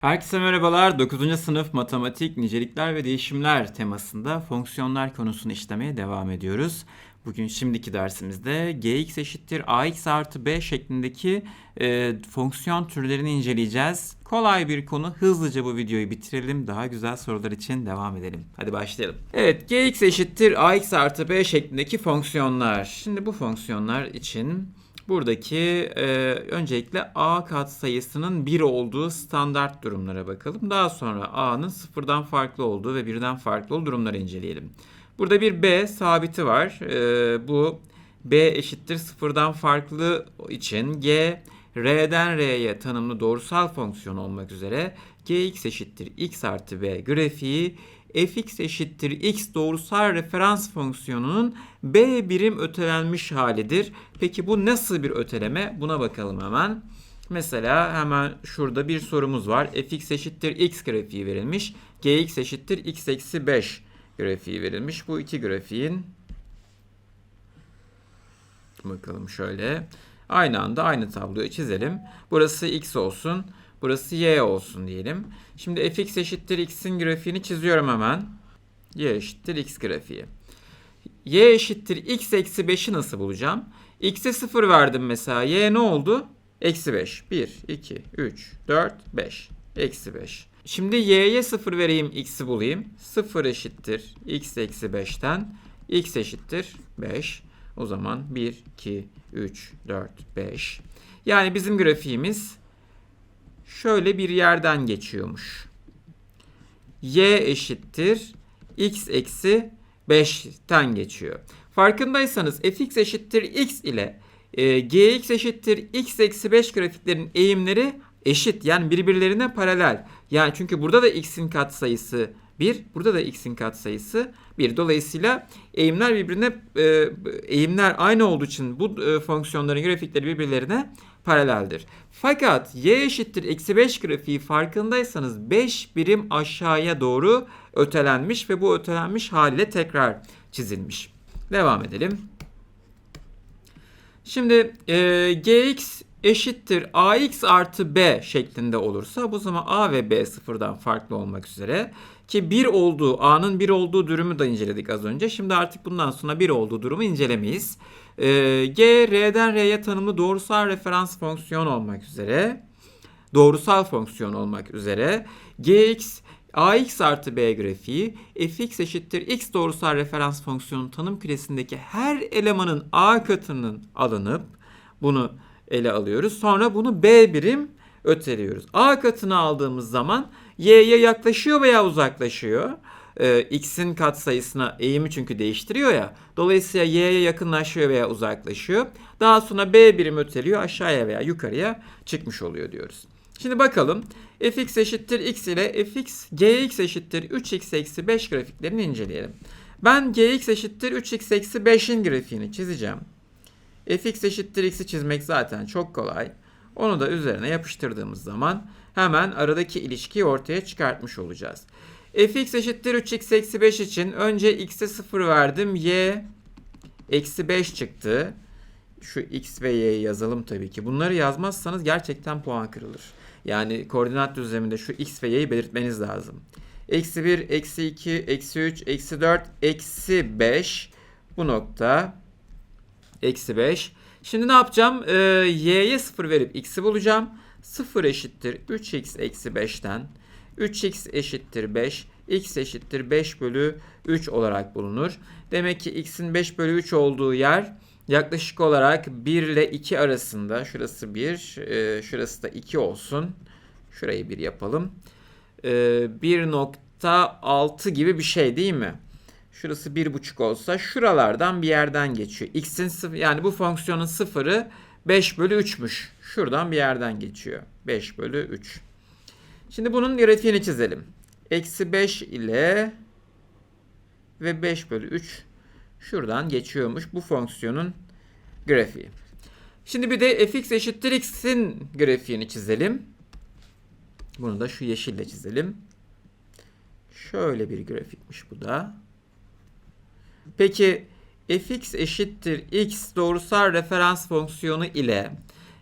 Herkese merhabalar. 9. sınıf matematik, nicelikler ve değişimler temasında fonksiyonlar konusunu işlemeye devam ediyoruz. Bugün şimdiki dersimizde gx eşittir ax artı b şeklindeki e, fonksiyon türlerini inceleyeceğiz. Kolay bir konu. Hızlıca bu videoyu bitirelim. Daha güzel sorular için devam edelim. Hadi başlayalım. Evet, gx eşittir ax artı b şeklindeki fonksiyonlar. Şimdi bu fonksiyonlar için Buradaki e, öncelikle a katsayısının 1 olduğu standart durumlara bakalım. Daha sonra a'nın sıfırdan farklı olduğu ve birden farklı olduğu durumları inceleyelim. Burada bir b sabiti var. E, bu b eşittir sıfırdan farklı için g r'den r'ye tanımlı doğrusal fonksiyon olmak üzere gx eşittir x artı b grafiği fx eşittir x doğrusal referans fonksiyonunun b birim ötelenmiş halidir. Peki bu nasıl bir öteleme? Buna bakalım hemen. Mesela hemen şurada bir sorumuz var. fx eşittir x grafiği verilmiş. gx eşittir x eksi 5 grafiği verilmiş. Bu iki grafiğin bakalım şöyle. Aynı anda aynı tabloyu çizelim. Burası x olsun. Burası y olsun diyelim. Şimdi fx eşittir x'in grafiğini çiziyorum hemen. y eşittir x grafiği. y eşittir x eksi 5'i nasıl bulacağım? x'e 0 verdim mesela. y ne oldu? Eksi 5. 1, 2, 3, 4, 5. Eksi 5. Şimdi y'ye 0 vereyim x'i bulayım. 0 eşittir x eksi 5'ten x eşittir 5. O zaman 1, 2, 3, 4, 5. Yani bizim grafiğimiz şöyle bir yerden geçiyormuş. y eşittir x eksi 5'ten geçiyor. Farkındaysanız fx eşittir x ile e, gx eşittir x eksi 5 grafiklerin eğimleri eşit. Yani birbirlerine paralel. Yani çünkü burada da x'in katsayısı 1, burada da x'in katsayısı 1. Dolayısıyla eğimler birbirine e, eğimler aynı olduğu için bu e, fonksiyonların grafikleri birbirlerine paraleldir. Fakat y eşittir eksi 5 grafiği farkındaysanız 5 birim aşağıya doğru ötelenmiş ve bu ötelenmiş haliyle tekrar çizilmiş. Devam edelim. Şimdi e, gx eşittir ax artı b şeklinde olursa bu zaman a ve b sıfırdan farklı olmak üzere ki 1 olduğu a'nın 1 olduğu durumu da inceledik az önce. Şimdi artık bundan sonra 1 olduğu durumu incelemeyiz. E, g r'den r'ye tanımlı doğrusal referans fonksiyon olmak üzere doğrusal fonksiyon olmak üzere gx ax artı b grafiği fx eşittir x doğrusal referans fonksiyonun tanım küresindeki her elemanın a katının alınıp bunu ele alıyoruz. Sonra bunu b birim öteliyoruz. A katını aldığımız zaman y'ye yaklaşıyor veya uzaklaşıyor. Ee, x'in katsayısına eğimi çünkü değiştiriyor ya. Dolayısıyla y'ye yakınlaşıyor veya uzaklaşıyor. Daha sonra b birim öteliyor aşağıya veya yukarıya çıkmış oluyor diyoruz. Şimdi bakalım fx eşittir x ile fx gx eşittir 3x eksi 5 grafiklerini inceleyelim. Ben gx eşittir 3x eksi 5'in grafiğini çizeceğim. fx eşittir x'i çizmek zaten çok kolay. Onu da üzerine yapıştırdığımız zaman hemen aradaki ilişkiyi ortaya çıkartmış olacağız. Fx eşittir 3x eksi 5 için önce x'e 0 verdim. y eksi 5 çıktı. Şu x ve y'yi yazalım tabii ki. Bunları yazmazsanız gerçekten puan kırılır. Yani koordinat düzleminde şu x ve y'yi belirtmeniz lazım. Eksi 1, eksi 2, eksi 3, eksi 4, eksi 5. Bu nokta eksi 5. Şimdi ne yapacağım? Ee, y'ye 0 verip x'i bulacağım. 0 eşittir 3x eksi 5'ten 3x eşittir 5, x eşittir 5 bölü 3 olarak bulunur. Demek ki x'in 5 bölü 3 olduğu yer yaklaşık olarak 1 ile 2 arasında. Şurası 1, e, şurası da 2 olsun. Şurayı 1 yapalım. E, 1.6 gibi bir şey değil mi? Şurası 1.5 olsa şuralardan bir yerden geçiyor. X'in yani bu fonksiyonun sıfırı 5 bölü 3'müş. Şuradan bir yerden geçiyor. 5 bölü 3. Şimdi bunun grafiğini çizelim. Eksi 5 ile ve 5 bölü 3 şuradan geçiyormuş bu fonksiyonun grafiği. Şimdi bir de fx eşittir x'in grafiğini çizelim. Bunu da şu yeşille çizelim. Şöyle bir grafikmiş bu da. Peki fx eşittir x doğrusal referans fonksiyonu ile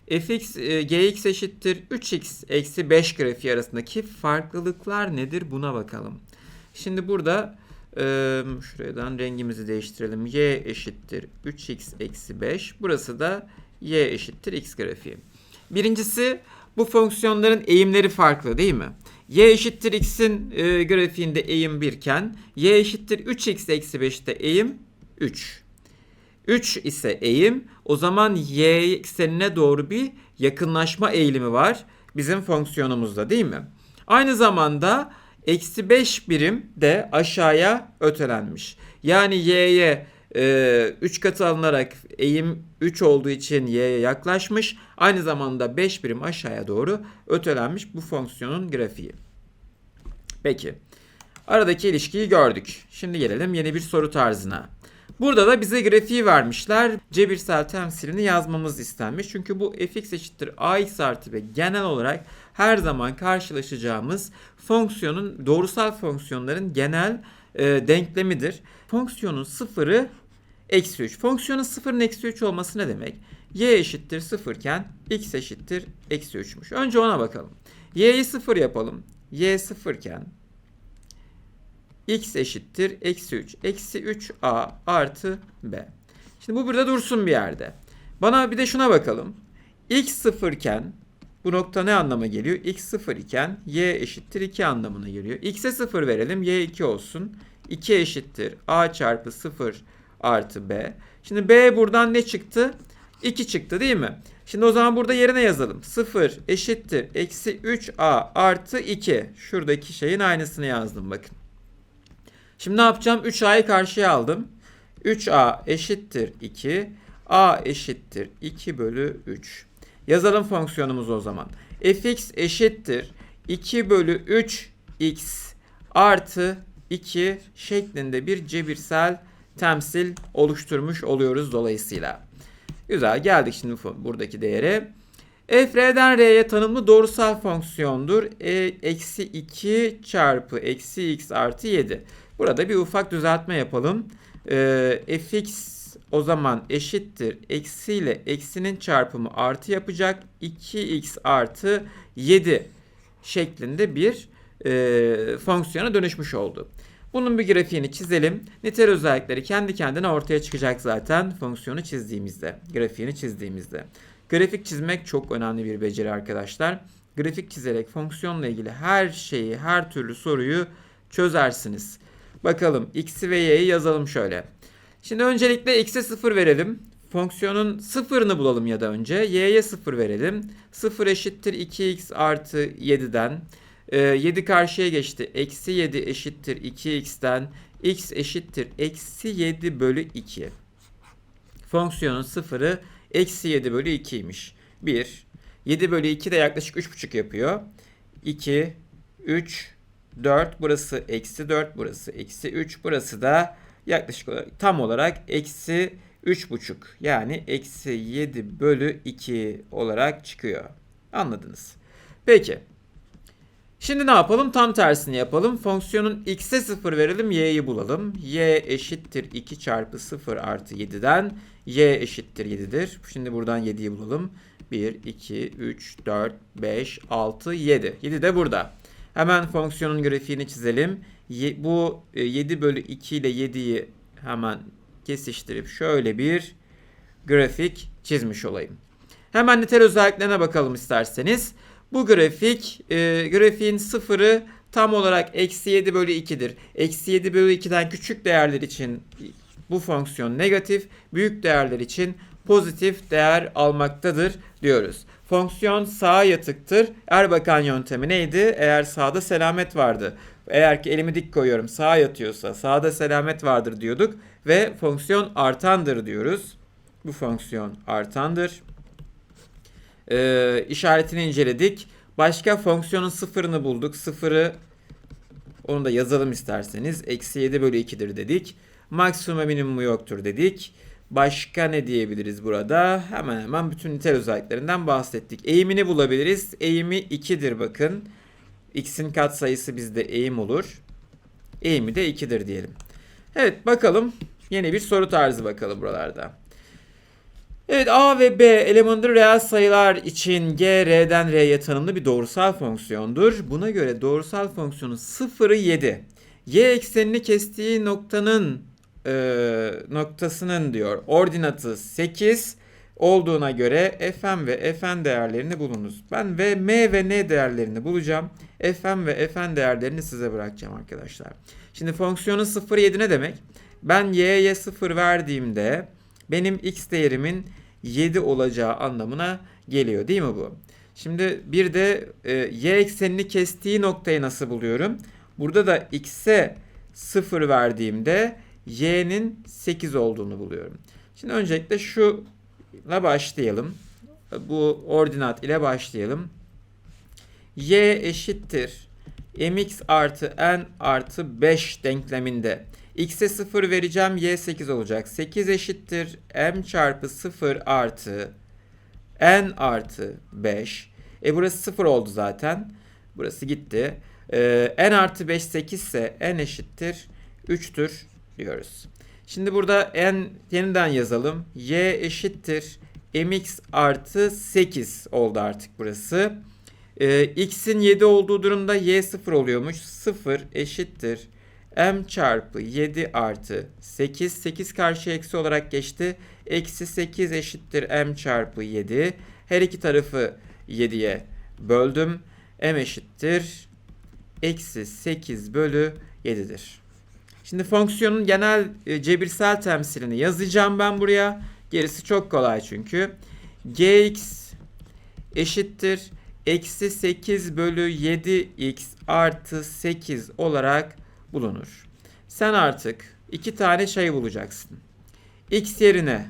fx e, gx eşittir 3x eksi 5 grafiği arasındaki farklılıklar nedir buna bakalım. Şimdi burada e, şuradan rengimizi değiştirelim. y eşittir 3x eksi 5. Burası da y eşittir x grafiği. Birincisi bu fonksiyonların eğimleri farklı değil mi? y eşittir x'in e, grafiğinde eğim 1 iken y eşittir 3x eksi 5'te eğim 3. 3 ise eğim o zaman y eksenine doğru bir yakınlaşma eğilimi var bizim fonksiyonumuzda değil mi? Aynı zamanda eksi 5 birim de aşağıya ötelenmiş. Yani y'ye 3 katı alınarak eğim 3 olduğu için y'ye yaklaşmış. Aynı zamanda 5 birim aşağıya doğru ötelenmiş bu fonksiyonun grafiği. Peki. Aradaki ilişkiyi gördük. Şimdi gelelim yeni bir soru tarzına. Burada da bize grafiği vermişler. Cebirsel temsilini yazmamız istenmiş. Çünkü bu fx eşittir ax artı b genel olarak her zaman karşılaşacağımız fonksiyonun doğrusal fonksiyonların genel e, denklemidir. Fonksiyonun sıfırı eksi 3. Fonksiyonun sıfırın eksi 3 olması ne demek? y eşittir 0 iken x eşittir eksi 3'müş. Önce ona bakalım. y'yi 0 yapalım. y 0 iken x eşittir eksi 3. Eksi 3a artı b. Şimdi bu burada dursun bir yerde. Bana bir de şuna bakalım. x 0 iken bu nokta ne anlama geliyor? x 0 iken y eşittir 2 anlamına geliyor. x'e 0 verelim. y 2 olsun. 2 eşittir a çarpı 0 artı b. Şimdi b buradan ne çıktı? 2 çıktı değil mi? Şimdi o zaman burada yerine yazalım. 0 eşittir eksi 3a artı 2. Şuradaki şeyin aynısını yazdım bakın. Şimdi ne yapacağım? 3a'yı karşıya aldım. 3a eşittir 2. a eşittir 2 bölü 3. Yazalım fonksiyonumuzu o zaman. fx eşittir 2 bölü 3 x artı 2 şeklinde bir cebirsel temsil oluşturmuş oluyoruz dolayısıyla. Güzel geldik şimdi buradaki değere. f r'den r'ye tanımlı doğrusal fonksiyondur. E, eksi 2 çarpı eksi x artı 7. Burada bir ufak düzeltme yapalım. E, fx o zaman eşittir. Eksi ile eksinin çarpımı artı yapacak. 2x artı 7 şeklinde bir e, fonksiyona dönüşmüş oldu. Bunun bir grafiğini çizelim. Nitel özellikleri kendi kendine ortaya çıkacak zaten fonksiyonu çizdiğimizde, grafiğini çizdiğimizde. Grafik çizmek çok önemli bir beceri arkadaşlar. Grafik çizerek fonksiyonla ilgili her şeyi, her türlü soruyu çözersiniz. Bakalım x'i ve y'yi yazalım şöyle. Şimdi öncelikle x'e 0 verelim. Fonksiyonun sıfırını bulalım ya da önce. y'ye 0 verelim. 0 eşittir 2x artı 7'den. 7 karşıya geçti. Eksi 7 eşittir 2x'ten. x eşittir eksi 7 bölü 2. Fonksiyonun sıfırı eksi 7 bölü 2'ymiş. 1. 7 bölü 2 de yaklaşık 3,5 yapıyor. 2, 3, 4. Burası eksi 4. Burası eksi 3. Burası da yaklaşık olarak tam olarak eksi 3,5. Yani eksi 7 bölü 2 olarak çıkıyor. Anladınız. Peki. Şimdi ne yapalım? Tam tersini yapalım. Fonksiyonun x'e 0 verelim, y'yi bulalım. y eşittir 2 çarpı 0 artı 7'den y eşittir 7'dir. Şimdi buradan 7'yi bulalım. 1, 2, 3, 4, 5, 6, 7. 7 de burada. Hemen fonksiyonun grafiğini çizelim. Bu 7 e, bölü 2 ile 7'yi hemen kesiştirip şöyle bir grafik çizmiş olayım. Hemen nitel özelliklerine bakalım isterseniz. Bu grafik e, grafiğin sıfırı tam olarak eksi 7 bölü 2'dir. Eksi 7 bölü 2'den küçük değerler için bu fonksiyon negatif, büyük değerler için pozitif değer almaktadır diyoruz. Fonksiyon sağa yatıktır. Erbakan yöntemi neydi? Eğer sağda selamet vardı. Eğer ki elimi dik koyuyorum sağa yatıyorsa sağda selamet vardır diyorduk ve fonksiyon artandır diyoruz. Bu fonksiyon artandır e, işaretini inceledik. Başka fonksiyonun sıfırını bulduk. Sıfırı onu da yazalım isterseniz. Eksi 7 bölü 2'dir dedik. Maksimum minimumu yoktur dedik. Başka ne diyebiliriz burada? Hemen hemen bütün nitel özelliklerinden bahsettik. Eğimini bulabiliriz. Eğimi 2'dir bakın. X'in katsayısı bizde eğim olur. Eğimi de 2'dir diyelim. Evet bakalım. Yeni bir soru tarzı bakalım buralarda. Evet A ve B elemanları reel sayılar için G, R'den R'ye tanımlı bir doğrusal fonksiyondur. Buna göre doğrusal fonksiyonun 0'ı 7. Y eksenini kestiği noktanın e, noktasının diyor ordinatı 8 olduğuna göre fm ve fn değerlerini bulunuz. Ben ve m ve n değerlerini bulacağım. fm ve fn değerlerini size bırakacağım arkadaşlar. Şimdi fonksiyonun 0 7 ne demek? Ben y'ye 0 verdiğimde benim x değerimin 7 olacağı anlamına geliyor değil mi bu? Şimdi bir de e, y eksenini kestiği noktayı nasıl buluyorum? Burada da x'e 0 verdiğimde y'nin 8 olduğunu buluyorum. Şimdi öncelikle şu ile başlayalım. Bu ordinat ile başlayalım. y eşittir mx artı n artı 5 denkleminde x'e 0 vereceğim y 8 olacak. 8 eşittir m çarpı 0 artı n artı 5. E burası 0 oldu zaten. Burası gitti. Ee, n artı 5 8 ise n eşittir 3'tür diyoruz. Şimdi burada n yeniden yazalım. y eşittir mx artı 8 oldu artık burası. Ee, x'in 7 olduğu durumda y 0 oluyormuş. 0 eşittir m çarpı 7 artı 8. 8 karşı eksi olarak geçti. Eksi 8 eşittir m çarpı 7. Her iki tarafı 7'ye böldüm. m eşittir eksi 8 bölü 7'dir. Şimdi fonksiyonun genel e, cebirsel temsilini yazacağım ben buraya. Gerisi çok kolay çünkü. gx eşittir eksi 8 bölü 7x artı 8 olarak bulunur. Sen artık iki tane şey bulacaksın. x yerine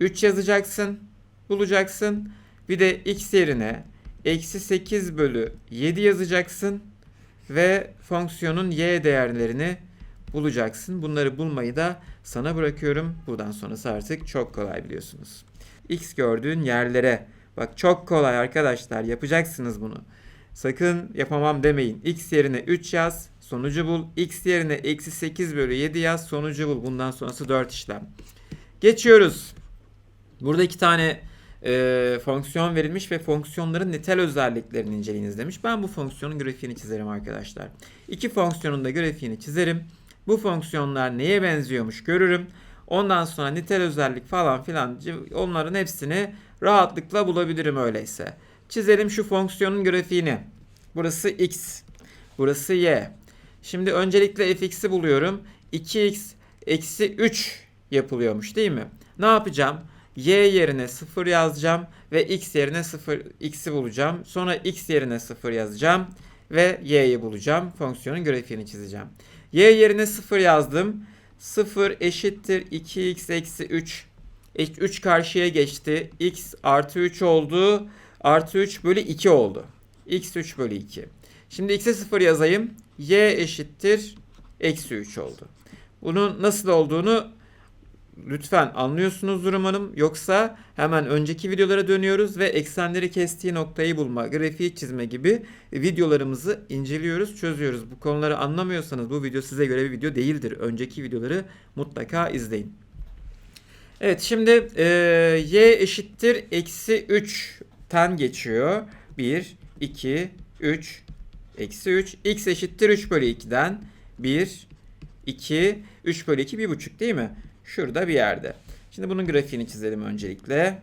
3 yazacaksın, bulacaksın. Bir de x yerine eksi 8 bölü 7 yazacaksın ve fonksiyonun y değerlerini bulacaksın. Bunları bulmayı da sana bırakıyorum. Buradan sonrası artık çok kolay biliyorsunuz. X gördüğün yerlere bak çok kolay arkadaşlar yapacaksınız bunu. Sakın yapamam demeyin. X yerine 3 yaz sonucu bul. X yerine eksi 8 bölü 7 yaz sonucu bul. Bundan sonrası 4 işlem. Geçiyoruz. Burada iki tane e, fonksiyon verilmiş ve fonksiyonların nitel özelliklerini inceleyiniz demiş. Ben bu fonksiyonun grafiğini çizerim arkadaşlar. İki fonksiyonun da grafiğini çizerim. Bu fonksiyonlar neye benziyormuş görürüm. Ondan sonra nitel özellik falan filan onların hepsini rahatlıkla bulabilirim öyleyse. Çizelim şu fonksiyonun grafiğini. Burası x. Burası y. Şimdi öncelikle fx'i buluyorum. 2x eksi 3 yapılıyormuş değil mi? Ne yapacağım? y yerine 0 yazacağım ve x yerine 0 x'i bulacağım. Sonra x yerine 0 yazacağım ve y'yi bulacağım. Fonksiyonun grafiğini çizeceğim. Y yerine 0 yazdım. 0 eşittir 2x eksi 3. 3 karşıya geçti. x artı 3 oldu. Artı 3 bölü 2 oldu. x 3 bölü 2. Şimdi x'e 0 yazayım. y eşittir eksi 3 oldu. Bunun nasıl olduğunu lütfen anlıyorsunuzdur umarım. Yoksa hemen önceki videolara dönüyoruz ve eksenleri kestiği noktayı bulma, grafiği çizme gibi videolarımızı inceliyoruz, çözüyoruz. Bu konuları anlamıyorsanız bu video size göre bir video değildir. Önceki videoları mutlaka izleyin. Evet şimdi e, y eşittir eksi 3'ten geçiyor. 1, 2, 3, eksi 3. x eşittir 3 bölü 2'den 1, 2, 3 bölü 2, 1,5 değil mi? Şurada bir yerde. Şimdi bunun grafiğini çizelim öncelikle.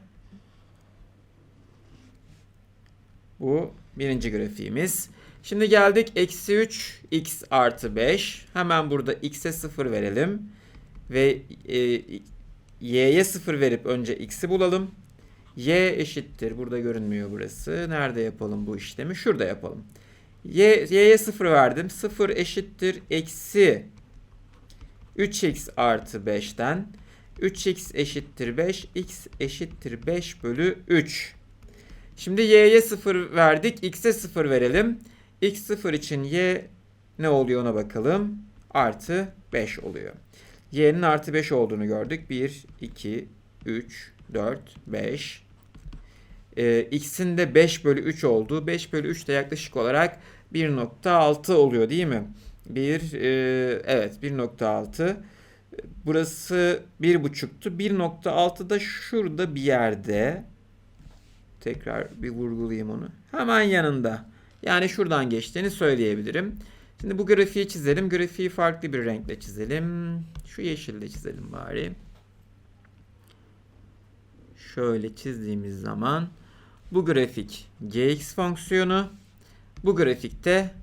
Bu birinci grafiğimiz. Şimdi geldik eksi 3 x artı 5. Hemen burada x'e 0 verelim. Ve e, y'ye 0 verip önce x'i bulalım. y eşittir. Burada görünmüyor burası. Nerede yapalım bu işlemi? Şurada yapalım. Y, y'ye 0 verdim. 0 eşittir. Eksi 3x artı 5'ten 3x eşittir 5, x eşittir 5 bölü 3. Şimdi y'ye 0 verdik, x'e 0 verelim. x 0 için y ne oluyor ona bakalım. Artı 5 oluyor. y'nin artı 5 olduğunu gördük. 1, 2, 3, 4, 5. Ee, x'in de 5 bölü 3 olduğu. 5 bölü 3 de yaklaşık olarak 1.6 oluyor değil mi? 1 e, evet 1.6 Burası 1.5'tu. 1.6 da şurada bir yerde. Tekrar bir vurgulayayım onu. Hemen yanında. Yani şuradan geçtiğini söyleyebilirim. Şimdi bu grafiği çizelim. Grafiği farklı bir renkle çizelim. Şu yeşille çizelim bari. Şöyle çizdiğimiz zaman bu grafik gx fonksiyonu. Bu grafikte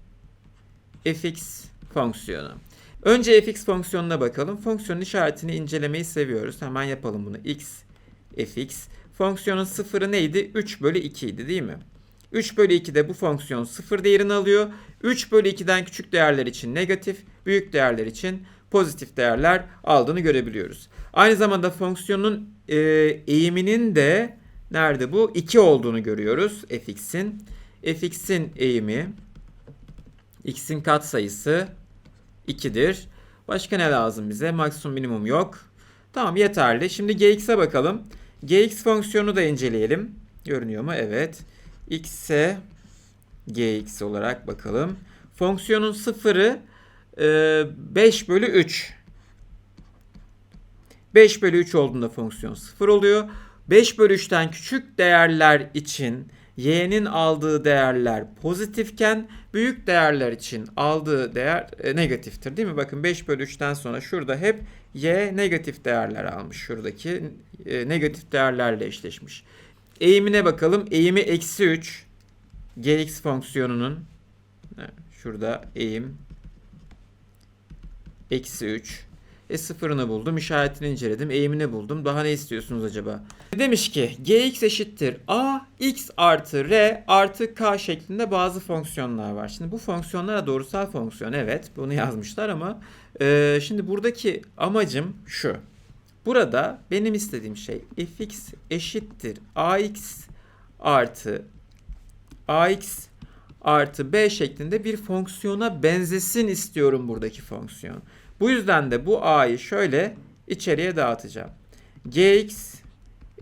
fx fonksiyonu. Önce fx fonksiyonuna bakalım. Fonksiyonun işaretini incelemeyi seviyoruz. Hemen yapalım bunu. x fx. Fonksiyonun sıfırı neydi? 3 bölü 2 idi değil mi? 3 bölü 2'de bu fonksiyon sıfır değerini alıyor. 3 bölü 2'den küçük değerler için negatif, büyük değerler için pozitif değerler aldığını görebiliyoruz. Aynı zamanda fonksiyonun e, eğiminin de nerede bu? 2 olduğunu görüyoruz fx'in. fx'in eğimi x'in katsayısı 2'dir. Başka ne lazım bize? Maksimum minimum yok. Tamam yeterli. Şimdi gx'e bakalım. gx fonksiyonu da inceleyelim. Görünüyor mu? Evet. x'e gx olarak bakalım. Fonksiyonun sıfırı 5 bölü 3. 5 bölü 3 olduğunda fonksiyon 0 oluyor. 5 bölü 3'ten küçük değerler için y'nin aldığı değerler pozitifken büyük değerler için aldığı değer e, negatiftir değil mi? Bakın 5 bölü 3'ten sonra şurada hep y negatif değerler almış. Şuradaki e, negatif değerlerle eşleşmiş. Eğimine bakalım. Eğimi eksi 3 gx fonksiyonunun şurada eğim eksi 3 e sıfırını buldum. işaretini inceledim. Eğimini buldum. Daha ne istiyorsunuz acaba? Demiş ki gx eşittir a x artı r artı k şeklinde bazı fonksiyonlar var. Şimdi bu fonksiyonlara doğrusal fonksiyon evet bunu yazmışlar ama e, şimdi buradaki amacım şu. Burada benim istediğim şey fx eşittir ax artı ax artı b şeklinde bir fonksiyona benzesin istiyorum buradaki fonksiyon. Bu yüzden de bu a'yı şöyle içeriye dağıtacağım. gx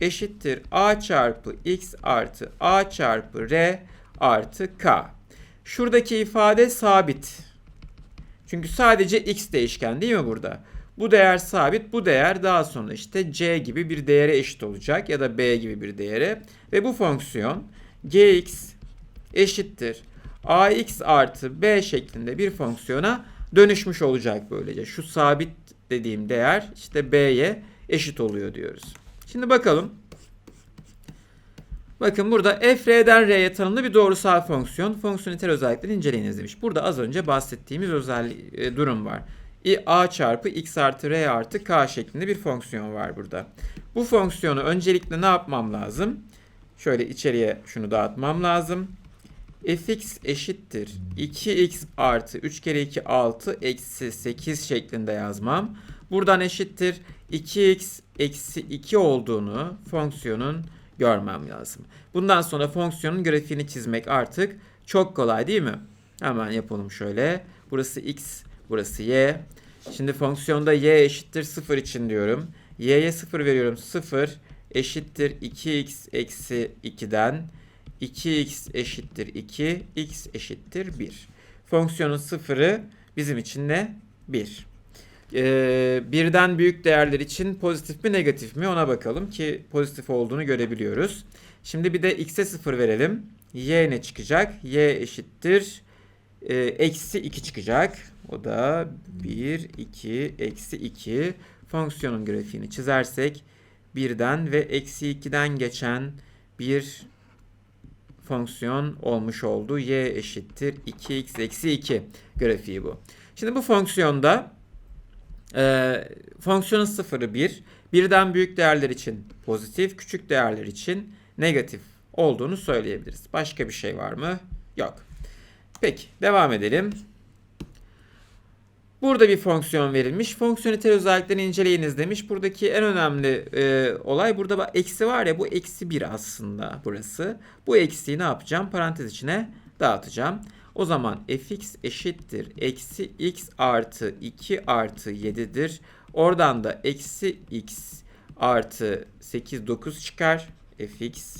eşittir a çarpı x artı a çarpı r artı k. Şuradaki ifade sabit. Çünkü sadece x değişken değil mi burada? Bu değer sabit. Bu değer daha sonra işte c gibi bir değere eşit olacak ya da b gibi bir değere. Ve bu fonksiyon gx eşittir ax artı b şeklinde bir fonksiyona dönüşmüş olacak böylece. Şu sabit dediğim değer işte b'ye eşit oluyor diyoruz. Şimdi bakalım. Bakın burada f r'den r'ye tanımlı bir doğrusal fonksiyon. Fonksiyoniter özelliklerini inceleyiniz demiş. Burada az önce bahsettiğimiz özel e, durum var. a çarpı x artı r artı k şeklinde bir fonksiyon var burada. Bu fonksiyonu öncelikle ne yapmam lazım? Şöyle içeriye şunu dağıtmam lazım fx eşittir 2x artı 3 kere 2 6 eksi 8 şeklinde yazmam. Buradan eşittir 2x eksi 2 olduğunu fonksiyonun görmem lazım. Bundan sonra fonksiyonun grafiğini çizmek artık çok kolay değil mi? Hemen yapalım şöyle. Burası x, burası y. Şimdi fonksiyonda y eşittir 0 için diyorum. y'ye 0 veriyorum. 0 eşittir 2x eksi 2'den 2x eşittir 2, x eşittir 1. Fonksiyonun sıfırı bizim için ne? 1. Ee, birden büyük değerler için pozitif mi negatif mi ona bakalım ki pozitif olduğunu görebiliyoruz. Şimdi bir de x'e 0 verelim. y ne çıkacak? y eşittir e, eksi 2 çıkacak. O da 1, 2, eksi 2. Fonksiyonun grafiğini çizersek birden ve eksi 2'den geçen bir fonksiyon olmuş oldu. y eşittir 2x eksi 2 grafiği bu. Şimdi bu fonksiyonda e, fonksiyonun sıfırı 1. Birden büyük değerler için pozitif, küçük değerler için negatif olduğunu söyleyebiliriz. Başka bir şey var mı? Yok. Peki devam edelim. Burada bir fonksiyon verilmiş. Fonksiyoniter özelliklerini inceleyiniz demiş. Buradaki en önemli e, olay burada eksi var ya bu eksi 1 aslında burası. Bu eksiyi ne yapacağım? Parantez içine dağıtacağım. O zaman fx eşittir. Eksi x artı 2 artı 7'dir. Oradan da eksi x artı 8 9 çıkar. fx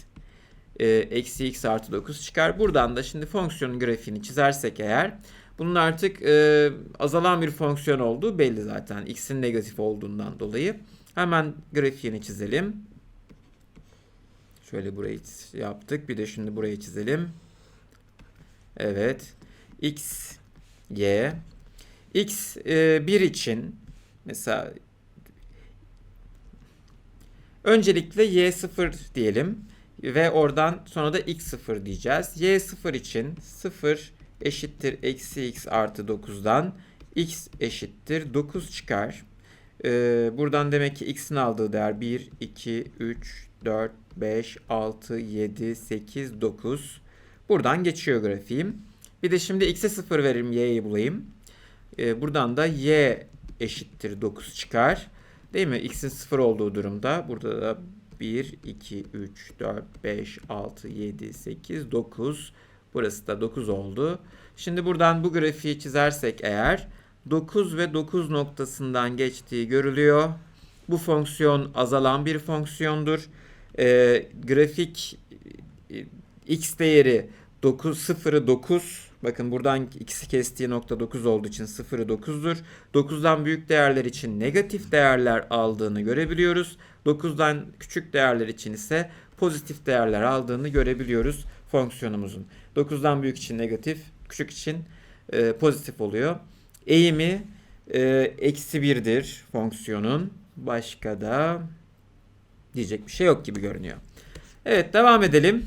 e, eksi x artı 9 çıkar. Buradan da şimdi fonksiyonun grafiğini çizersek eğer Bunun artık e, azalan bir fonksiyon olduğu belli zaten. X'in negatif olduğundan dolayı. Hemen grafiğini çizelim. Şöyle burayı yaptık. Bir de şimdi burayı çizelim. Evet. X, Y. X e, 1 için mesela öncelikle Y0 diyelim ve oradan sonra da X0 diyeceğiz. Y0 için 0 eşittir eksi X artı 9'dan X eşittir 9 çıkar. Ee, buradan demek ki X'in aldığı değer 1, 2, 3, 4, 5, 6, 7, 8, 9. Buradan geçiyor grafiğim. Bir de şimdi X'e 0 veririm Y'yi bulayım. Ee, buradan da Y eşittir 9 çıkar. Değil mi? X'in 0 olduğu durumda. Burada da 1, 2, 3, 4, 5, 6, 7, 8, 9. Burası da 9 oldu. Şimdi buradan bu grafiği çizersek eğer 9 ve 9 noktasından geçtiği görülüyor. Bu fonksiyon azalan bir fonksiyondur. Ee, grafik e, x değeri 9 0'ı 9 Bakın buradan x'i kestiği nokta 9 olduğu için 0'ı 9'dur. 9'dan büyük değerler için negatif değerler aldığını görebiliyoruz. 9'dan küçük değerler için ise pozitif değerler aldığını görebiliyoruz fonksiyonumuzun. 9'dan büyük için negatif, küçük için e, pozitif oluyor. Eğimi e, eksi 1'dir fonksiyonun. Başka da diyecek bir şey yok gibi görünüyor. Evet devam edelim.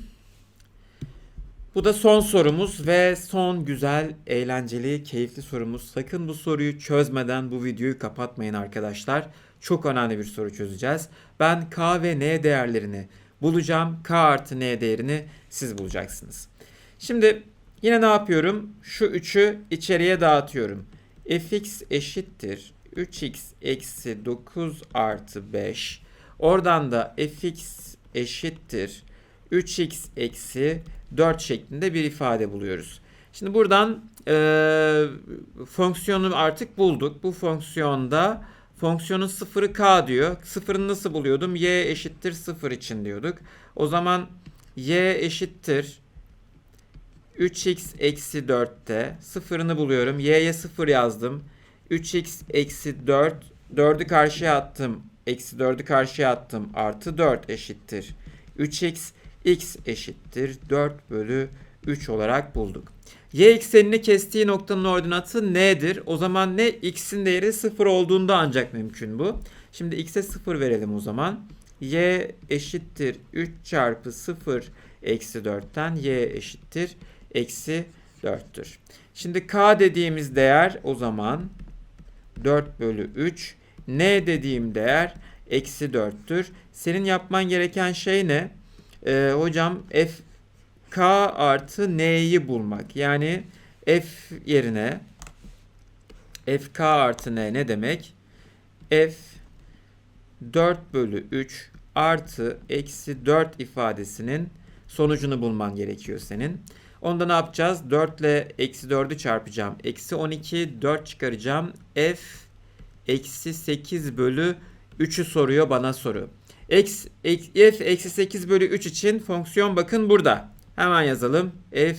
Bu da son sorumuz ve son güzel, eğlenceli, keyifli sorumuz. Sakın bu soruyu çözmeden bu videoyu kapatmayın arkadaşlar. Çok önemli bir soru çözeceğiz. Ben K ve N değerlerini bulacağım. K artı N değerini siz bulacaksınız. Şimdi yine ne yapıyorum? Şu 3'ü içeriye dağıtıyorum. fx eşittir 3x eksi 9 artı 5. Oradan da fx eşittir 3x eksi 4 şeklinde bir ifade buluyoruz. Şimdi buradan e, fonksiyonu artık bulduk. Bu fonksiyonda fonksiyonun sıfırı k diyor. Sıfırını nasıl buluyordum? y eşittir sıfır için diyorduk. O zaman y eşittir 3x eksi 4'te sıfırını buluyorum. y'ye sıfır yazdım. 3x eksi 4 4'ü karşıya attım. Eksi 4'ü karşıya attım. Artı 4 eşittir. 3x x eşittir 4 bölü 3 olarak bulduk. Y eksenini kestiği noktanın ordinatı n'dir. O zaman ne x'in değeri 0 olduğunda ancak mümkün bu. Şimdi x'e 0 verelim o zaman. y eşittir 3 çarpı 0 eksi 4'ten y eşittir eksi 4'tür. Şimdi k dediğimiz değer o zaman 4 bölü 3. n dediğim değer eksi 4'tür. Senin yapman gereken şey ne? Ee, hocam f k artı n'yi bulmak. Yani f yerine fk artı n ne demek? f 4 bölü 3 artı eksi 4 ifadesinin sonucunu bulman gerekiyor senin. Onda ne yapacağız? 4 ile eksi 4'ü çarpacağım. Eksi 12 4 çıkaracağım. F eksi 8 bölü 3'ü soruyor bana soru. X, f eksi 8 bölü 3 için fonksiyon bakın burada. Hemen yazalım. f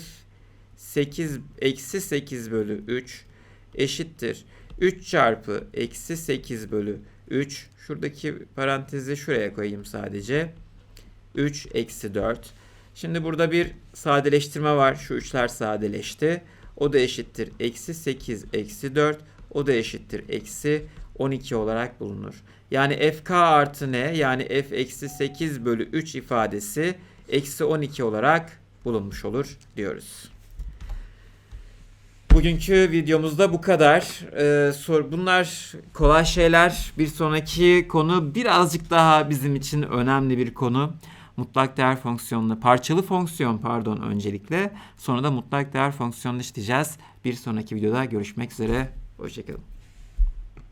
8 eksi 8 bölü 3 eşittir. 3 çarpı eksi 8 bölü 3. Şuradaki parantezi şuraya koyayım sadece. 3 eksi 4. Şimdi burada bir sadeleştirme var. Şu üçler sadeleşti. O da eşittir. Eksi 8 eksi 4. O da eşittir. Eksi 12 olarak bulunur. Yani fk artı n yani f eksi 8 bölü 3 ifadesi eksi 12 olarak bulunmuş olur diyoruz. Bugünkü videomuzda bu kadar. Ee, sor, bunlar kolay şeyler. Bir sonraki konu birazcık daha bizim için önemli bir konu. Mutlak değer fonksiyonunu, parçalı fonksiyon pardon öncelikle. Sonra da mutlak değer fonksiyonunu işleyeceğiz. Bir sonraki videoda görüşmek üzere. Hoşçakalın.